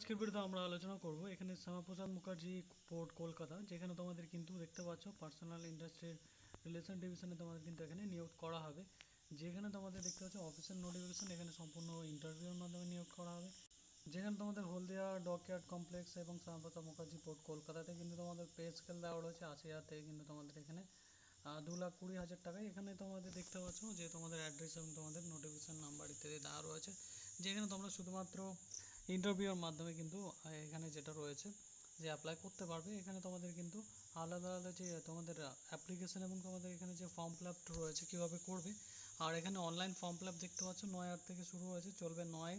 আজকের ভিডিওতে আমরা আলোচনা করব। এখানে শ্যামাপ্রসাদ মুখার্জি পোর্ট কলকাতা, যেখানে তোমাদের কিন্তু দেখতে পাচ্ছ পার্সোনাল ইন্ডাস্ট্রির রিলেশন ডিভিশনে তোমাদের কিন্তু এখানে নিয়োগ করা হবে। যেখানে তোমাদের দেখতে পাচ্ছ অফিসিয়াল নোটিফিকেশন এখানে সম্পূর্ণ ইন্টারভিউর মাধ্যমে নিয়োগ করা হবে। যেখানে তোমাদের হলদিয়া ডকইয়ার্ড কমপ্লেক্স এবং শ্যামাপ্রসাদ মুখার্জি পোর্ট কলকাতাতে কিন্তু তোমাদের পে স্কেল দেওয়া রয়েছে, আশি হাজার থেকে কিন্তু তোমাদের এখানে দু লাখ কুড়ি হাজার টাকায়। এখানে তোমাদের দেখতে পাচ্ছ যে তোমাদের অ্যাড্রেস এবং তোমাদের নোটিফিকেশন নাম্বার ইত্যাদি দেওয়া রয়েছে। যেখানে তোমরা শুধুমাত্র ইন্টারভিউর মাধ্যমে কিন্তু এখানে যেটা রয়েছে যে অ্যাপ্লাই করতে পারবে। এখানে তোমাদের কিন্তু আলাদা আলাদা যে, তোমাদের অ্যাপ্লিকেশন এবং তোমাদের এখানে যে ফর্ম ফিল রয়েছে কীভাবে করবে। আর এখানে অনলাইন ফর্ম ফিল দেখতে পাচ্ছ, নয় আট থেকে শুরু হয়েছে, চলবে নয়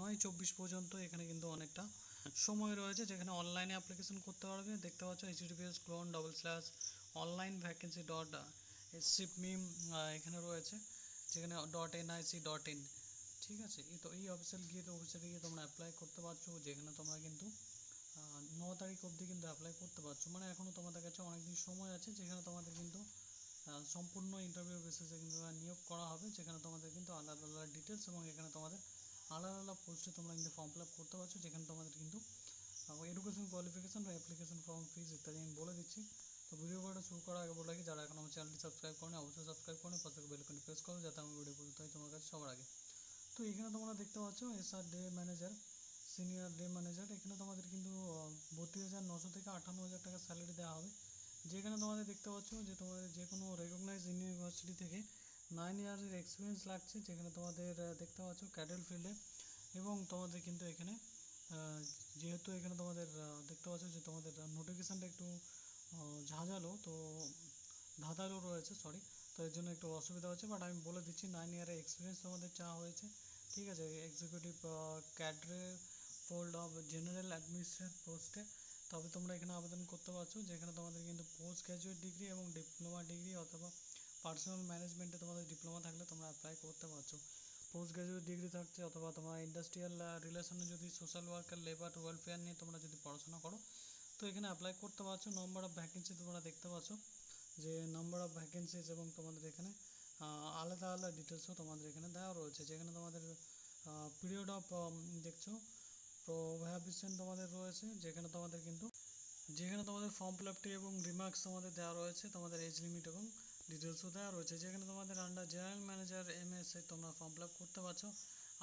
নয় চব্বিশ পর্যন্ত এখানে কিন্তু অনেকটা সময় রয়েছে যেখানে অনলাইনে অ্যাপ্লিকেশন করতে পারবে। দেখতে পাচ্ছ https colon double slash online vacancy dot সিপমিম এখানে রয়েছে, যেখানে ডট এনআইসি ডট ইন ঠিক আছে তো, এই অফিসিয়াল গিয়ে তো অফিসিয়ালে গিয়ে তোমরা অ্যাপ্লাই করতে পারছ, যেখানে তোমরা কিন্তু ন তারিখ অবধি কিন্তু অ্যাপ্লাই করতে পারছ। মানে এখনও তোমাদের কাছে অনেক দিন সময় আছে, যেখানে তোমাদের কিন্তু সম্পূর্ণ ইন্টারভিউ বেসিসে কিন্তু নিয়োগ করা হবে, যেখানে তোমাদের কিন্তু আলাদা আলাদা ডিটেলস এবং এখানে তোমাদের আলাদা আলাদা পোস্টে তোমরা কিন্তু ফর্ম ফিল আপ করতে পারছ, যেখানে তোমাদের কিন্তু এডুকেশন কোয়ালিফিকেশন বা অ্যাপ্লিকেশন ফর্ম ফিজ ইত্যাদি আমি বলে দিচ্ছি। তো ভিডিও করাটা শুরু করার আগে বলে রাখি, যারা এখন আমার চ্যানেলটি সাবস্ক্রাইব করেনি, অবশ্যই সাবস্ক্রাইব করুন, পাশে বেলকনটি প্রেস করো, যাতে আমার ভিডিও পৌঁছতে হয় তোমার কাছে সবার আগে। তো এখানে তোমরা দেখতে পাচ্ছ SR DE manager senior DE manager এখানে তোমাদের কিন্তু বত্রিশ হাজার নশো থেকে আটান্ন হাজার টাকা স্যালারি দেওয়া হবে। যেখানে তোমাদের দেখতে পাচ্ছ যে তোমাদের যে কোনো রেকগনাইজ ইউনিভার্সিটি থেকে নাইন ইয়ার্সের এক্সপিরিয়েন্স লাগছে, যেখানে তোমাদের দেখতে পাচ্ছ ক্যাডেল ফিল্ডে এবং তোমাদের কিন্তু এখানে যেহেতু এখানে তোমাদের দেখতে পাচ্ছ যে তোমাদের নোটিফিকেশানটা একটু ঝাঁঝালো, তো ধাঁধালো রয়েছে সরি তো এর জন্য একটু অসুবিধা হচ্ছে বাট আমি বলে দিচ্ছি নাইন ইয়ারের এক্সপিরিয়েন্স তোমাদের চাওয়া হয়েছে, ঠিক আছে? Executive cadre fold of general administrate পোস্টে তবে তোমরা এখানে আবেদন করতে পারছ, যেখানে তোমাদের কিন্তু পোস্ট গ্র্যাজুয়েট ডিগ্রি এবং ডিপ্লোমা ডিগ্রি অথবা পার্সোনাল ম্যানেজমেন্টে তোমাদের ডিপ্লোমা থাকলে তোমরা অ্যাপ্লাই করতে পারছ। পোস্ট গ্র্যাজুয়েট ডিগ্রি থাকছে অথবা তোমার ইন্ডাস্ট্রিয়াল রিলেশনে যদি সোশ্যাল ওয়ার্কার লেবার ওয়েলফেয়ার নিয়ে তোমরা যদি পড়াশোনা করো, তো এখানে অ্যাপ্লাই করতে পারছ। নম্বর অফ ভ্যাকেন্সি তোমরা দেখতে পাচ্ছ যে নাম্বার অফ ভ্যাকেন্সিজ এবং তোমাদের এখানে আলাদা আলাদা ডিটেলসও তোমাদের এখানে দেওয়া রয়েছে। যেখানে তোমাদের পিরিয়ড অফ দেখছ প্রোভ্যাবিশন তোমাদের রয়েছে। যেখানে তোমাদের কিন্তু, যেখানে তোমাদের ফর্ম ফিল আপটি এবং রিমার্কস তোমাদের দেওয়া রয়েছে, তোমাদের এজ লিমিট এবং ডিটেলসও দেওয়া রয়েছে। যেখানে তোমাদের under general manager M S তোমরা ফর্ম ফিল আপ করতে পারছ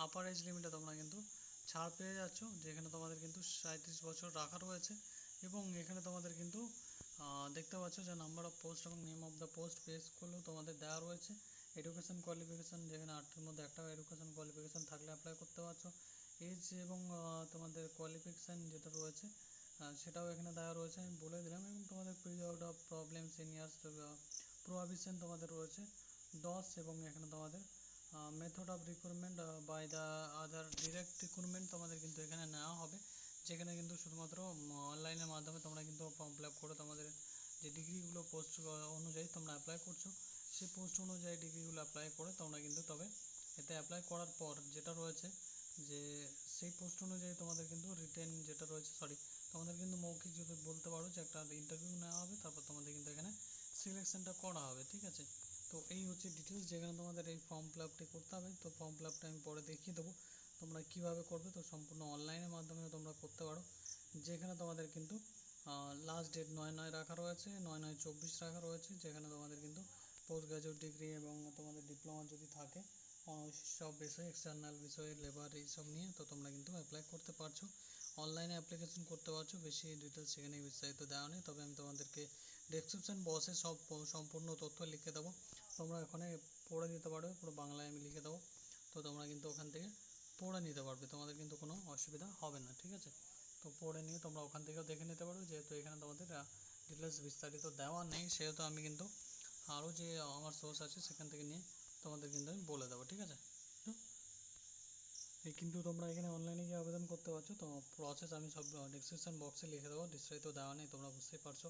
আপার এজ লিমিটে তোমরা কিন্তু ছাড় পেয়ে যাচ্ছ। যেখানে তোমাদের কিন্তু সাঁত্রিশ বছর রাখা রয়েছে এবং এখানে তোমাদের কিন্তু দেখতে পাচ্ছ যে নাম্বার অফ পোস্ট এবং name of the post page করলেও তোমাদের দেওয়া রয়েছে। এডুকেশন কোয়ালিফিকেশান যেখানে আটটার মধ্যে একটা এডুকেশন কোয়ালিফিকেশান থাকলে অ্যাপ্লাই করতে পারছ। এজ এবং তোমাদের কোয়ালিফিকেশান যেটা রয়েছে সেটাও এখানে দেওয়া রয়েছে। আমি বলে দিলাম এবং তোমাদের period of problem seniors probation তোমাদের রয়েছে। দশ এবং এখানে তোমাদের method of recruitment by the other direct recruitment তোমাদের কিন্তু এখানে নেওয়া হবে। যেখানে কিন্তু শুধুমাত্র অনলাইনের মাধ্যমে তোমরা কিন্তু ফর্ম ফিল আপ করে। তোমাদের যে ডিগ্রিগুলো পোস্ট অনুযায়ী তোমরা অ্যাপ্লাই করছ, সেই পোস্ট অনুযায়ী ডিগ্রিগুলো অ্যাপ্লাই করে তোমরা কিন্তু তবে এতে অ্যাপ্লাই করার পর যেটা রয়েছে যে, সেই পোস্ট অনুযায়ী তোমাদের কিন্তু রিটেন যেটা রয়েছে সরি তোমাদের কিন্তু মৌখিক যদি বলতে পারো যে একটা ইন্টারভিউ নেওয়া হবে, তারপর তোমাদের কিন্তু এখানে সিলেকশনটা করা হবে, ঠিক আছে? তো এই হচ্ছে ডিটেলস যেখানে তোমাদের এই ফর্ম ফিল আপটি করতে হবে। তো ফর্ম ফিল আপটা আমি পরে দেখিয়ে দেবো। তোমরা কীভাবে করবে তো সম্পূর্ণ অনলাইনের মাধ্যমে তোমরা করতে পারো। যেখানে তোমাদের কিন্তু লাস্ট ডেট নয় নয় রাখা রয়েছে, নয় নয় চব্বিশ রাখা রয়েছে, যেখানে তোমাদের কিন্তু পোস্ট গ্রাজুয়েট ডিগ্রি এবং তোমাদের ডিপ্লোমা যদি থাকে সব বিষয়ে এক্সটার্নাল বিষয়ে লেবার এইসব নিয়ে, তো তোমরা কিন্তু অ্যাপ্লাই করতে পারছ। অনলাইনে অ্যাপ্লিকেশন করতে পারছ, বেশি ডিটেলস সেখানে বিস্তারিত দেওয়া নেই, তবে আমি তোমাদেরকে ডেসক্রিপশন বক্সে সব, সম্পূর্ণ তথ্য লিখে দেবো। তোমরা ওখানে পড়ে নিতে পারবে পুরো বাংলায় আমি লিখে দেবো। তো তোমরা কিন্তু ওখান থেকে পড়ে নিতে পারবে, তোমাদের কিন্তু কোনো অসুবিধা হবে না, ঠিক আছে? তো পড়ে নিয়ে তোমরা ওখান থেকেও দেখে নিতে পারো, যেহেতু এখানে তোমাদের ডিটেলস বিস্তারিত দেওয়া নেই, সেহেতু আমি কিন্তু আরও যে আমার সোর্স আছে সেখান থেকে নিয়ে তোমাদের কিন্তু আমি বলে দেবো, ঠিক আছে? কিন্তু তোমরা এখানে অনলাইনে গিয়ে আবেদন করতে পারছ, তো প্রসেস আমি সব ডিসক্রিপশন বক্সে লিখে দেবো, বিস্তারিত দেওয়া নেই, তোমরা বুঝতেই পারছ।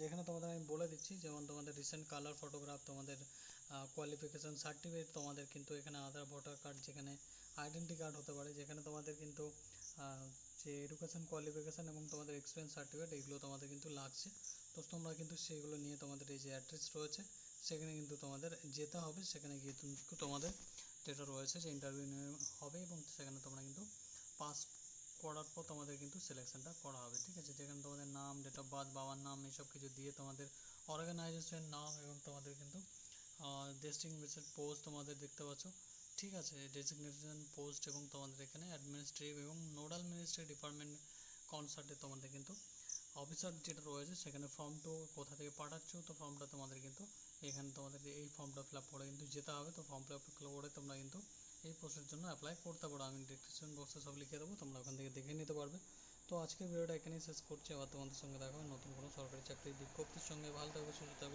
যেখানে তোমাদের আমি বলে দিচ্ছি, যেমন তোমাদের রিসেন্ট কালার ফটোগ্রাফ তোমাদের কোয়ালিফিকেশান সার্টিফিকেট তোমাদের কিন্তু এখানে আধার ভোটার কার্ড যেখানে আইডেন্টি কার্ড হতে পারে, যেখানে তোমাদের কিন্তু যে এডুকেশন কোয়ালিফিকেশান এবং তোমাদের এক্সপিরিয়েন্স সার্টিফিকেট এগুলো তোমাদের কিন্তু লাগছে। তো তোমরা কিন্তু সেগুলো নিয়ে তোমাদের এই যে অ্যাড্রেস রয়েছে, সেখানে কিন্তু তোমাদের যেতে হবে, সেখানে গিয়ে তুমি- তোমাদের যেটা রয়েছে যে ইন্টারভিউ হবে এবং সেখানে তোমরা কিন্তু পাস করার পর তোমাদের কিন্তু সিলেকশনটা করা হবে, ঠিক আছে? যেখানে তোমাদের নাম ডেট অফ বার্থ বাবার নাম, এইসব কিছু দিয়ে তোমাদের অর্গানাইজেশন নাম এবং তোমাদের কিন্তু ডেস্টিনেশন পোস্ট তোমাদের দেখতে পাচ্ছ। ঠিক আছে ডেজিগনেশন পোস্ট এবং তোমাদের এখানে অ্যাডমিনিস্ট্রেটিভ এবং নোডাল মিনিস্ট্রি ডিপার্টমেন্ট কনসার্টে তোমাদের কিন্তু অফিসার যেটা রয়েছে সেখানে ফর্ম টু কোথা থেকে পাঠাচ্ছ, তো ফর্মটা তোমাদের কিন্তু এখানে তোমাদের এই ফর্মটা ফিল আপ করে কিন্তু যেতে হবে, তো ফর্ম ফিল আপ করে তোমরা কিন্তু এই পোস্টের জন্য অ্যাপ্লাই করতে পারো। আমি ডিসক্রিপশন বক্সে সব লিখে দেবো, তোমরা ওখান থেকে দেখে নিতে পারবে। তো আজকের ভিডিওটা এখানেই শেষ করছি, আবার তোমাদের সঙ্গে দেখা হবে নতুন কোনো সরকারি চাকরির বিজ্ঞপ্তির সঙ্গে। ভালো থাকবে, সুস্থ থাকবে।